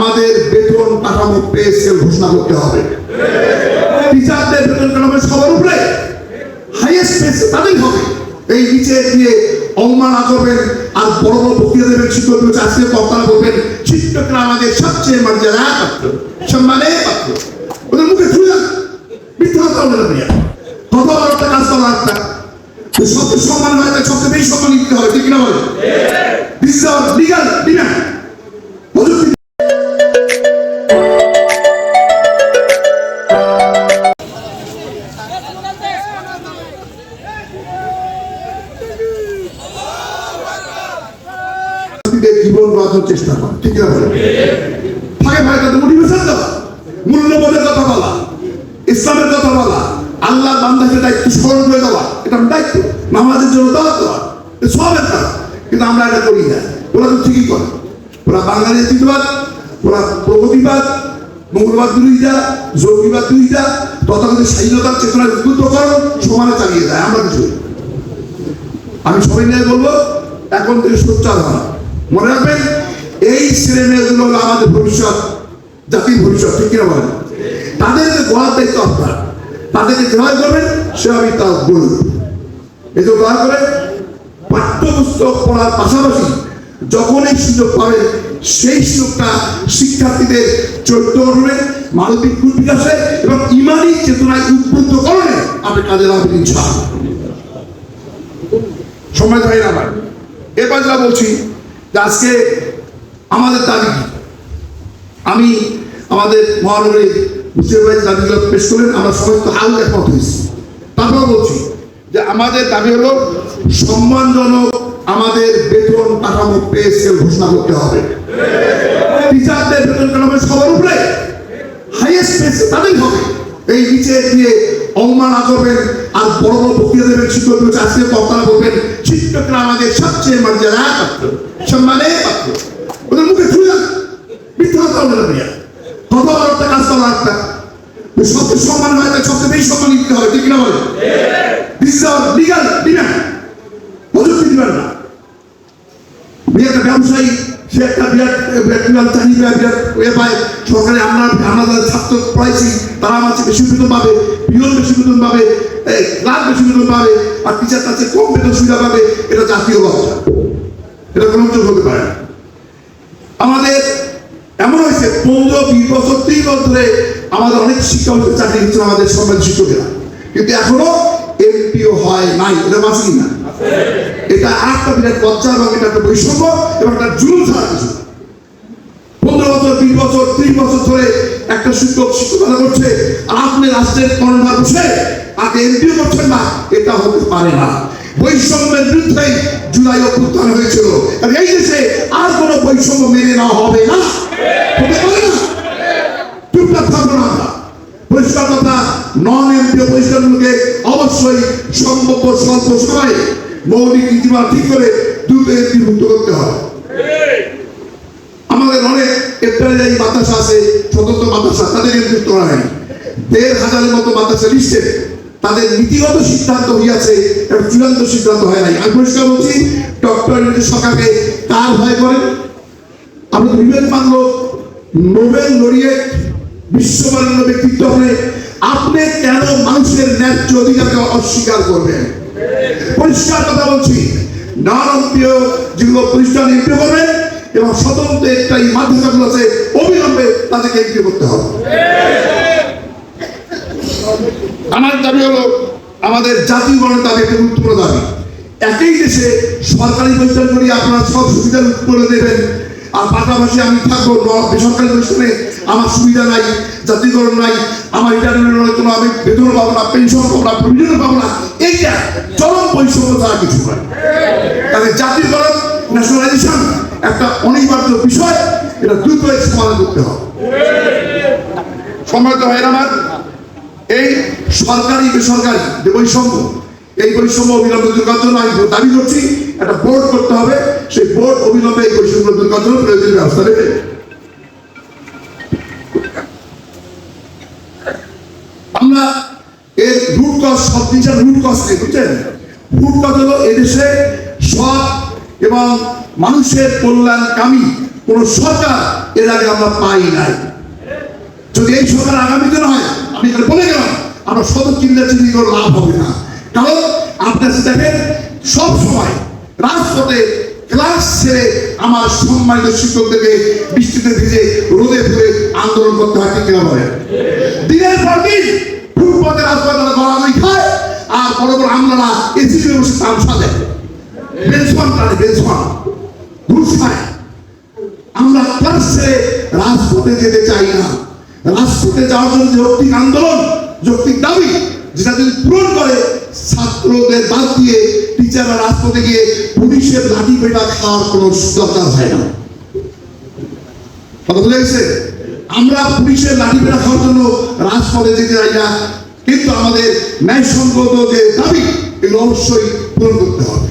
আমাদের বেতন কাঠামো পে স্কেল ঘোষণা করতে হবে। টিচারদের বেতন কাঠামো সবার উপরে। হাইয়েস্ট তাদের হবে। এই নিচে করবেন আর বড় বড় দেবেন শিক্ষক আজকে বলবেন, শিক্ষকরা আমাদের সবচেয়ে মর্যাদা পাত্র সম্মানে পাত্র ওদের মুখে ছুঁয়ে মিথ্যা কথা বলে না একটা কাজ একটা। সবচেয়ে সম্মান হয় সবচেয়ে বেশি সম্মান দিতে হবে, ঠিক না বলে দিস লিগাল জীবন চেষ্টা করে, ঠিক বলে? ফাঁকে ফাঁকে তাদের মোটিভেশন দেওয়া মূল্যবোধের কথা বলা, ইসলামের কথা বলা আল্লাহ বান্দাকে দায়িত্ব স্মরণ করে দেওয়া, এটা দায়িত্ব। নামাজের জন্য দেওয়া দেওয়া সবের কাজ কিন্তু আমরা এটা করি না। ওরা তো ঠিকই করে। ওরা বাঙালি জাতীয়বাদ ওরা প্রগতিবাদ, মঙ্গলবাদ বিরোধিতা জঙ্গিবাদ বিরোধিতা তথাকথিত স্বাধীনতার চেতনার উদ্বুদ্ধকরণ সমানে চালিয়ে দেয় আমরা কিছু আমি সবাই নিয়ে বলব, এখন থেকে সোচ্চার হওয়া মনে রাখবেন, এই ছেলে মেয়েগুলো হলো আমাদের ভবিষ্যৎ, জাতির ভবিষ্যৎ, ঠিক কিনা বলেন? তাদেরকে গড়ার দায়িত্ব আপনার। তাদেরকে যেভাবে করবেন সেভাবেই তা বলুন এই তো দয়া করে, পাঠ্যপুস্তক পড়ার পাশাপাশি যখন এই সুযোগ পাবেন সেই সুযোগটা শিক্ষার্থীদের চরিত্র গঠনে মানবিক গুণ বিকাশে এবং ইমানি চেতনায় উদ্বুদ্ধ করণে আপনি কাজে লাভের ইচ্ছা সময় না ভাই এবার যা বলছি আজকে আমাদের দাবি কি? আমি আমাদের মহানগরীর মুসলিম ভাই দাবিগুলো পেশ করলেন, আমরা সবাই তো হাল একমত হয়েছি। তারপর বলছি যে আমাদের দাবি হলো, সম্মানজনক আমাদের বেতন কাঠামো পে স্কেল ঘোষণা করতে হবে। টিচারদের বেতন কাঠামো সবার উপরে। হাইয়েস্ট পে তাদের হবে। এই নিচে দিয়ে অবমাননা করবেন আর বড় বড় বক্তৃতা দেবেন শিক্ষক আজকে বক্তারা বলবেন শিক্ষকরা আমাদের সবচেয়ে মর্যাদা পাত্র সম্মানে পাত্র। ওদের মুখে ছুঁয়ে মিথ্যা কথা বলে না কত বড় একটা কাজ করা একটা। সবচেয়ে সম্মান হয় তাই সবচেয়ে বেশি সম্মান দিতে হবে, ঠিক না বলে this is our legal demand প্রযুক্তি দিবেন না। একটা ব্যবসায়ী সে একটা বিরাট বিরাট চাহিদা বিরাট এ পায়। সরকারি আমরা আমরা ছাত্র পড়াইছি তারা আমার বেশি বেতন পাবে পিওন বেশি বেতন পাবে ক্লাস বেশি বেতন পাবে আর টিচার কাছে কম বেতন সুবিধা পাবে এটা জাতীয় ব্যবসা এটা কোনো হতে পারে না। আমাদের এমন হয়েছে পনেরো বিশ বছর তিন বছর ধরে আমাদের অনেক শিক্ষা চাকরি হচ্ছে আমাদের সমাজ শিক্ষকেরা। কিন্তু এখনও এমপিও হয় নাই এটা মাসি না। এটা একটা বিরাট লজ্জা এবং এটা একটা বৈষম্য এবং একটা জুলুম ছাড়া কিছু না। পনেরো বছর বিশ বছর ধরে একটা শিক্ষক শিক্ষকতা করছে। আর আপনি রাষ্ট্রের কর্ণধার বসে আগে এমপিও করছেন না এটা হতে পারে না। বৈষম্যের বিরুদ্ধেই জুলাই অভ্যুত্থান হয়েছিল। আর এই দেশে আর কোনো বৈষম্য মেনে নেওয়া হবে না। হতে পারে না। চুপচাপ থাকব না পরিষ্কার কথা নন এমপিও পরিষ্কারগুলোকে অবশ্যই সম্ভব স্বল্প সময়ে মৌলিক নীতিমালা ঠিক করে দ্রুত এমপি মুক্ত করতে হবে। আমাদের অনেক এপ্রিল বাতাসা আছে স্বতন্ত্র বাতাসা তাদের করা হয় দেড় হাজারের মতো বাতাসা লিস্টে তাদের নীতিগত সিদ্ধান্ত হইয়াছে চূড়ান্ত সিদ্ধান্ত হয় নাই। আমি পরিষ্কার বলছি, ডক্টর সরকারকে কার ভয় করেন আপনি বিবেক মানল নোবেল লড়িয়েট বিশ্বমান্য ব্যক্তিত্ব হলে আপনি কেন মানুষের ন্যায্য অধিকারকে অস্বীকার করবেন? পরিষ্কার কথা বলছি নারম্পীয় যেগুলো প্রতিষ্ঠান এমপি করবেন এবং স্বতন্ত্র একটা এই মাধ্যমগুলো আছে, অবিলম্বে তাদেরকে এমপি করতে হবে। আমার দাবি হলো, আমাদের জাতীয়করণের দাবি একটা গুরুত্বপূর্ণ দাবি। একই দেশে সরকারি করি আপনারা সব সুবিধা করে দেবেন। আর পাশাপাশি আমি থাকব বেসরকারি প্রতিষ্ঠানে আমার সুবিধা নাই জাতীয়করণ নাই, আমার রিটায়ারমেন্ট কোনো আমি বেতন পাবো না পেনশন পাবো না প্রভিডেন্ট পাবো না। এইটা চরম বৈষম্য ছাড়া কিছু নয়। তাহলে জাতীয়করণ ন্যাশনালাইজেশন একটা অনিবার্য বিষয়, এটা দ্রুত সমাধান করতে হবে। সম্মানিত ভাইয়ের আমার, এই সরকারি বেসরকারি যে বৈষম্য, এই বৈষম্য অবিলম্বে দূর করার জন্য আমি দাবি করছি, একটা বোর্ড করতে হবে। সেই বোর্ড অবিলম্বে এই বৈষম্য দূর করার জন্য প্রয়োজনীয় ব্যবস্থা নেবে। আমরা এর রুট কজ সব জিনিসের রুট কজ নেই, বুঝছেন? রুট কজ হলো এদেশে সৎ এবং মানুষের কল্যাণ কল্যাণকামী কোন সরকার এর আগে আমরা পাই নাই। যদি এই সরকার আগামী দিন হয় আমি এখানে বলে গেলাম আমরা শত চিন্তা চিন্তি করে লাভ হবে না। কারণ আপনার দেখেন, সব সময় রাজপথে ক্লাস ছেড়ে আমার সম্মানিত শিক্ষকদেরকে বৃষ্টিতে ভিজে রোদে ফিরে আন্দোলন করতে হয়, ঠিক কিনা বলেন? দিনের পর দিন ফুটপথে রাজপথে গড়াগড়ি খায়, আর বড় বড় আমলারা এসি বসে তামসা দেয় বেঞ্চমান টানে বেঞ্চমান ঘুষ খায় আমরা ছেড়ে রাজপথে যেতে চাই না। রাজপথে যাওয়ার জন্য যৌক্তিক আন্দোলন, যৌক্তিক দাবি, যেটা যদি পূরণ করে, ছাত্রদের বাদ দিয়ে টিচাররা রাজপথে গিয়ে পুলিশের লাঠি পেটা খাওয়ার কোনো দরকার হয় না। কথা বুঝে গেছে? আমরা পুলিশের লাঠি পেটা খাওয়ার জন্য রাজপথে যেতে চাই না, কিন্তু আমাদের ন্যায়সঙ্গত যে দাবি, এগুলো অবশ্যই পূরণ করতে হবে।